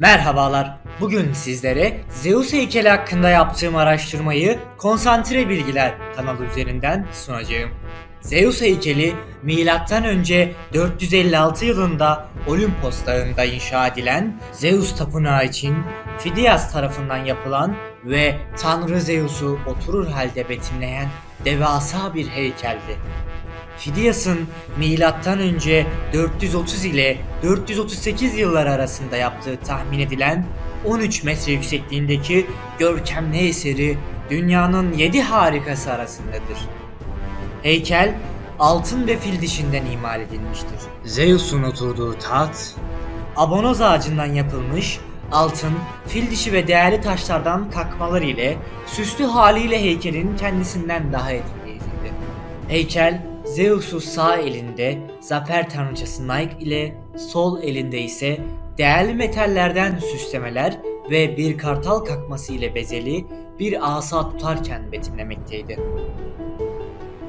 Merhabalar. Bugün sizlere Zeus heykeli hakkında yaptığım araştırmayı Konsantre Bilgiler kanalı üzerinden sunacağım. Zeus heykeli milattan önce 456 yılında Olimpos dağında inşa edilen Zeus tapınağı için Fidias tarafından yapılan ve Tanrı Zeus'u oturur halde betimleyen devasa bir heykeldi. Fidias'ın milattan önce 430 ile 438 yıllar arasında yaptığı tahmin edilen 13 metre yüksekliğindeki görkemli eseri dünyanın 7 harikası arasındadır. Heykel altın ve fil dişinden imal edilmiştir. Zeus'un oturduğu taht abonoz ağacından yapılmış altın, fil dişi ve değerli taşlardan kakmalar ile süslü haliyle heykelin kendisinden daha etkileyiciydi. Heykel Zeus'u sağ elinde zafer tanrıçası Nike ile sol elinde ise değerli metallerden süslemeler ve bir kartal kakması ile bezeli bir asa tutarken betimlemekteydi.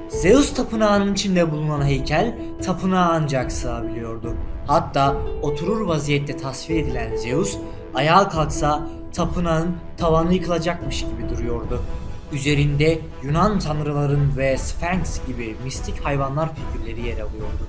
Zeus tapınağının içinde bulunan heykel tapınağa ancak sığabiliyordu. Hatta oturur vaziyette tasvir edilen Zeus ayağa kalksa tapınağın tavanı yıkılacakmış gibi duruyordu. Üzerinde Yunan tanrıların ve Sphinx gibi mistik hayvanlar figürleri yer alıyordu.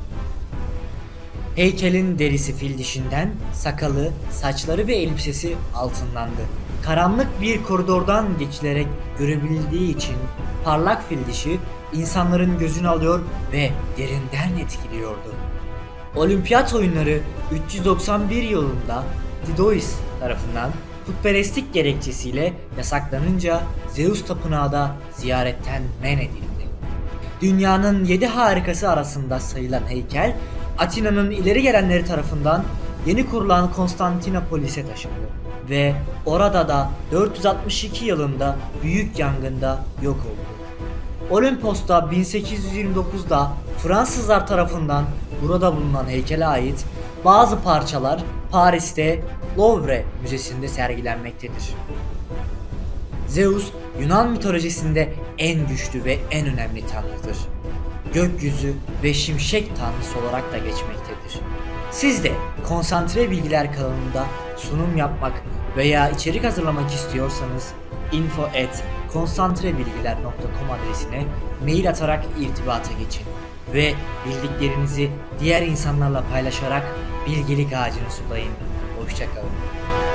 Heykelin derisi fil dişinden, sakalı, saçları ve elbisesi altınlandı. Karanlık bir koridordan geçilerek görebildiği için parlak fil dişi insanların gözünü alıyor ve derinden etkiliyordu. Olimpiyat oyunları 391 yılında Didois tarafından putperestlik gerekçesiyle yasaklanınca Zeus tapınağı da ziyaretten men edildi. Dünyanın yedi harikası arasında sayılan heykel, Atina'nın ileri gelenleri tarafından yeni kurulan Konstantinopolis'e taşındı ve orada da 462 yılında büyük yangında yok oldu. Olimpos'ta 1829'da Fransızlar tarafından burada bulunan heykele ait bazı parçalar Paris'te Louvre Müzesi'nde sergilenmektedir. Zeus, Yunan mitolojisinde en güçlü ve en önemli tanrıdır. Gökyüzü ve şimşek tanrısı olarak da geçmektedir. Siz de konsantre bilgiler kanalında sunum yapmak veya içerik hazırlamak istiyorsanız info at konsantrebilgiler.com adresine mail atarak irtibata geçin ve bildiklerinizi diğer insanlarla paylaşarak bilgilik ağacını sulayın. Hoşçakalın.